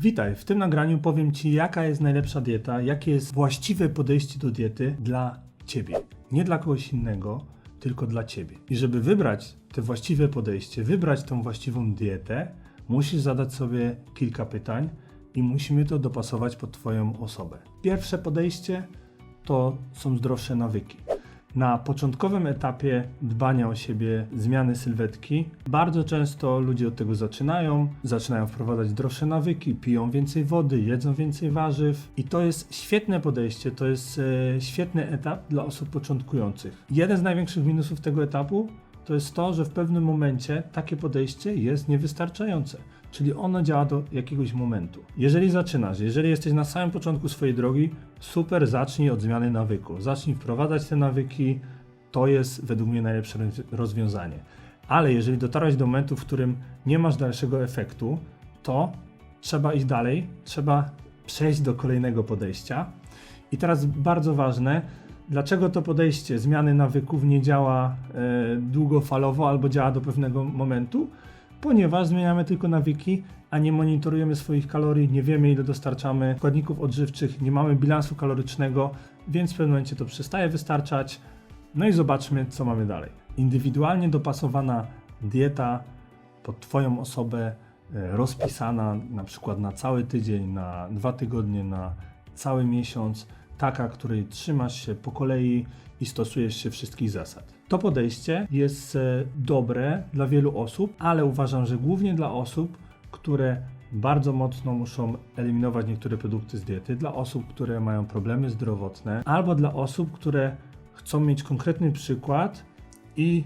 Witaj, w tym nagraniu powiem Ci, jaka jest najlepsza dieta, jakie jest właściwe podejście do diety dla Ciebie. Nie dla kogoś innego, tylko dla Ciebie. I żeby wybrać te właściwe podejście, wybrać tą właściwą dietę, musisz zadać sobie kilka pytań i musimy to dopasować pod Twoją osobę. Pierwsze podejście to są zdrowsze nawyki. Na początkowym etapie dbania o siebie, zmiany sylwetki, bardzo często ludzie od tego zaczynają, zaczynają wprowadzać zdrowsze nawyki, piją więcej wody, jedzą więcej warzyw i to jest świetne podejście, to jest e, świetny etap dla osób początkujących. Jeden z największych minusów tego etapu to jest to, że w pewnym momencie takie podejście jest niewystarczające. Czyli ono działa do jakiegoś momentu. Jeżeli zaczynasz, jeżeli jesteś na samym początku swojej drogi, super, zacznij od zmiany nawyku. Zacznij wprowadzać te nawyki, to jest według mnie najlepsze roz- rozwiązanie. Ale jeżeli dotarłeś do momentu, w którym nie masz dalszego efektu, to trzeba iść dalej, trzeba przejść do kolejnego podejścia. I teraz bardzo ważne, dlaczego to podejście zmiany nawyków nie działa e, długofalowo albo działa do pewnego momentu? Ponieważ zmieniamy tylko nawyki, a nie monitorujemy swoich kalorii, nie wiemy ile dostarczamy składników odżywczych, nie mamy bilansu kalorycznego, więc w pewnym momencie to przestaje wystarczać. No i zobaczmy, co mamy dalej. Indywidualnie dopasowana dieta pod Twoją osobę, e, rozpisana na przykład na cały tydzień, na dwa tygodnie, na cały miesiąc, taka, której trzymasz się po kolei i stosujesz się wszystkich zasad. To podejście jest e, dobre dla wielu osób, ale uważam, że głównie dla osób, które bardzo mocno muszą eliminować niektóre produkty z diety, dla osób, które mają problemy zdrowotne, albo dla osób, które chcą mieć konkretny przykład i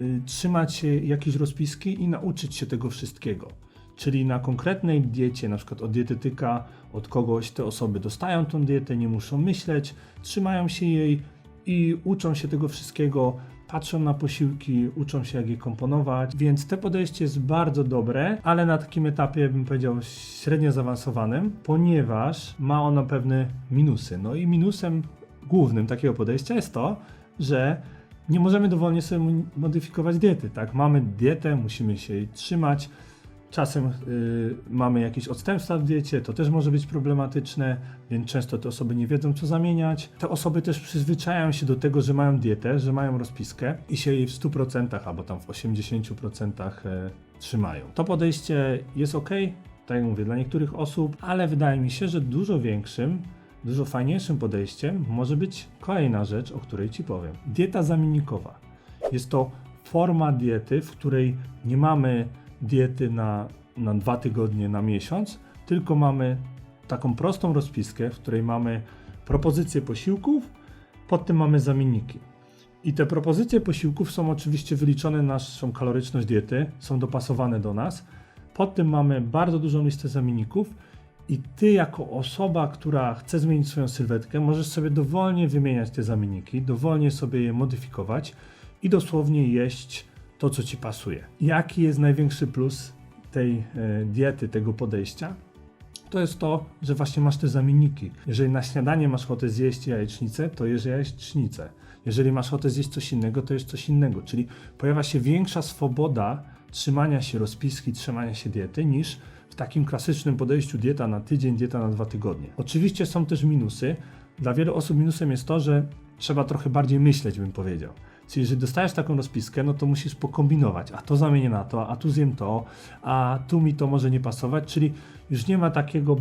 y, trzymać się jakiejś rozpiski i nauczyć się tego wszystkiego. Czyli na konkretnej diecie, na przykład od dietetyka, od kogoś te osoby dostają tą dietę, nie muszą myśleć, trzymają się jej i uczą się tego wszystkiego, patrzą na posiłki, uczą się jak je komponować, więc te podejście jest bardzo dobre, ale na takim etapie bym powiedział średnio zaawansowanym, ponieważ ma ono pewne minusy. No i minusem głównym takiego podejścia jest to, że nie możemy dowolnie sobie mo- modyfikować diety, tak? Mamy dietę, musimy się jej trzymać. Czasem y, mamy jakieś odstępstwa w diecie, to też może być problematyczne, więc często te osoby nie wiedzą, co zamieniać. Te osoby też przyzwyczajają się do tego, że mają dietę, że mają rozpiskę i się jej w 100% albo tam w 80% e, trzymają. To podejście jest ok, tak jak mówię, dla niektórych osób, ale wydaje mi się, że dużo większym Dużo fajniejszym podejściem może być kolejna rzecz, o której Ci powiem. Dieta zamiennikowa. Jest to forma diety, w której nie mamy diety na, na dwa tygodnie, na miesiąc, tylko mamy taką prostą rozpiskę, w której mamy propozycje posiłków, pod tym mamy zamienniki. I te propozycje posiłków są oczywiście wyliczone na naszą kaloryczność diety, są dopasowane do nas. Pod tym mamy bardzo dużą listę zamienników i ty, jako osoba, która chce zmienić swoją sylwetkę, możesz sobie dowolnie wymieniać te zamienniki, dowolnie sobie je modyfikować i dosłownie jeść to, co ci pasuje. Jaki jest największy plus tej e, diety, tego podejścia? To jest to, że właśnie masz te zamienniki. Jeżeli na śniadanie masz ochotę zjeść jajecznicę, to jesz jajecznicę. Jeżeli masz ochotę zjeść coś innego, to jest coś innego. Czyli pojawia się większa swoboda trzymania się rozpiski, trzymania się diety niż w takim klasycznym podejściu dieta na tydzień, dieta na dwa tygodnie. Oczywiście są też minusy. Dla wielu osób minusem jest to, że trzeba trochę bardziej myśleć, bym powiedział. Czyli jeżeli dostajesz taką rozpiskę, no to musisz pokombinować, a to zamienię na to, a tu zjem to, a tu mi to może nie pasować, czyli już nie ma takiego,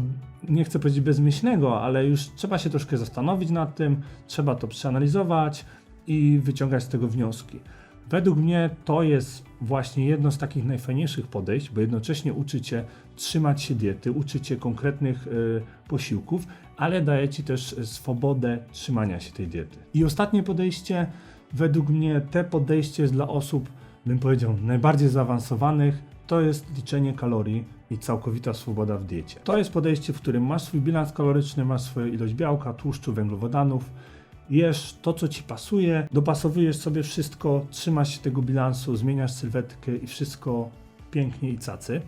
nie chcę powiedzieć bezmyślnego, ale już trzeba się troszkę zastanowić nad tym, trzeba to przeanalizować i wyciągać z tego wnioski. Według mnie to jest właśnie jedno z takich najfajniejszych podejść, bo jednocześnie uczy cię trzymać się diety, uczy cię konkretnych y, posiłków, ale daje ci też y, swobodę trzymania się tej diety. I ostatnie podejście, według mnie te podejście jest dla osób, bym powiedział, najbardziej zaawansowanych, to jest liczenie kalorii i całkowita swoboda w diecie. To jest podejście, w którym masz swój bilans kaloryczny, masz swoją ilość białka, tłuszczu, węglowodanów, jesz to, co ci pasuje, dopasowujesz sobie wszystko, trzymasz się tego bilansu, zmieniasz sylwetkę i wszystko pięknie i cacy.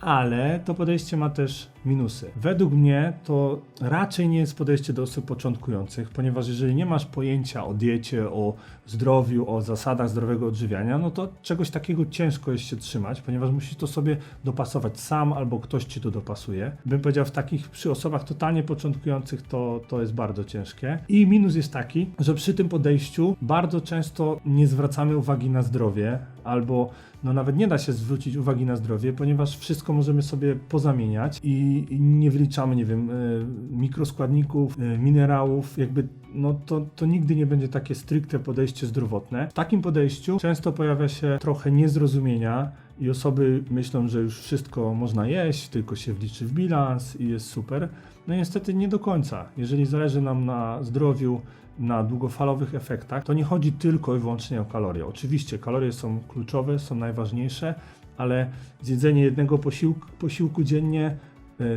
Ale to podejście ma też minusy. Według mnie to raczej nie jest podejście do osób początkujących, ponieważ jeżeli nie masz pojęcia o diecie, o zdrowiu, o zasadach zdrowego odżywiania, no to czegoś takiego ciężko jest się trzymać, ponieważ musisz to sobie dopasować sam albo ktoś ci to dopasuje. Bym powiedział, w takich przy osobach totalnie początkujących to, to jest bardzo ciężkie. I minus jest taki, że przy tym podejściu bardzo często nie zwracamy uwagi na zdrowie, albo no nawet nie da się zwrócić uwagi na zdrowie, ponieważ wszystko możemy sobie pozamieniać i nie wliczamy, nie wiem, y, mikroskładników, y, minerałów, jakby no to, to nigdy nie będzie takie stricte podejście zdrowotne. W takim podejściu często pojawia się trochę niezrozumienia i osoby myślą, że już wszystko można jeść, tylko się wliczy w bilans i jest super. No niestety nie do końca. Jeżeli zależy nam na zdrowiu, na długofalowych efektach, to nie chodzi tylko i wyłącznie o kalorie. Oczywiście kalorie są kluczowe, są najważniejsze, ale zjedzenie jednego posiłku, posiłku dziennie,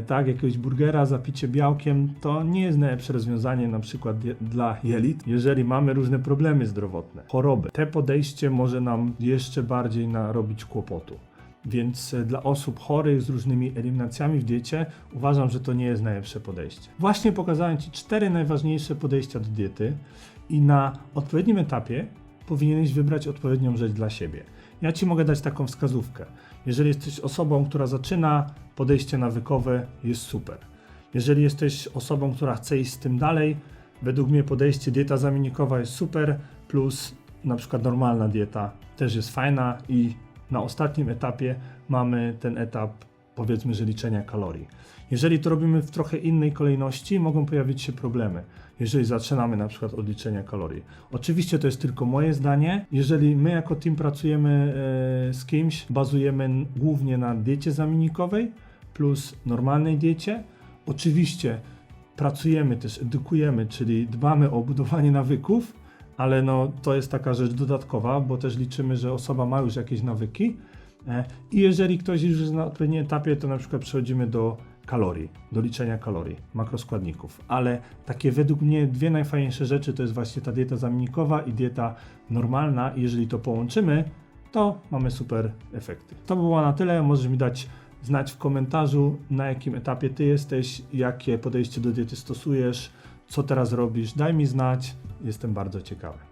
tak, jakiegoś burgera, zapicie białkiem, to nie jest najlepsze rozwiązanie na przykład dla jelit, jeżeli mamy różne problemy zdrowotne, choroby. Te podejście może nam jeszcze bardziej narobić kłopotu. Więc e, dla osób chorych z różnymi eliminacjami w diecie uważam, że to nie jest najlepsze podejście. Właśnie pokazałem Ci cztery najważniejsze podejścia do diety i na odpowiednim etapie powinieneś wybrać odpowiednią rzecz dla siebie. Ja Ci mogę dać taką wskazówkę. Jeżeli jesteś osobą, która zaczyna podejście nawykowe, jest super. Jeżeli jesteś osobą, która chce iść z tym dalej, według mnie podejście dieta zamiennikowa jest super, plus na przykład normalna dieta też jest fajna i na ostatnim etapie mamy ten etap powiedzmy, że liczenia kalorii. Jeżeli to robimy w trochę innej kolejności, mogą pojawić się problemy. Jeżeli zaczynamy na przykład od liczenia kalorii. Oczywiście to jest tylko moje zdanie. Jeżeli my jako team pracujemy e, z kimś, bazujemy głównie na diecie zamiennikowej plus normalnej diecie. Oczywiście pracujemy też, edukujemy, czyli dbamy o budowanie nawyków, ale no, to jest taka rzecz dodatkowa, bo też liczymy, że osoba ma już jakieś nawyki. E, I jeżeli ktoś już jest na odpowiednim etapie, to na przykład przechodzimy do kalorii, do liczenia kalorii, makroskładników. Ale takie według mnie dwie najfajniejsze rzeczy to jest właśnie ta dieta zamiennikowa i dieta normalna. I jeżeli to połączymy, to mamy super efekty. To by było na tyle. Możesz mi dać znać w komentarzu, na jakim etapie ty jesteś, jakie podejście do diety stosujesz, co teraz robisz. Daj mi znać, jestem bardzo ciekawy.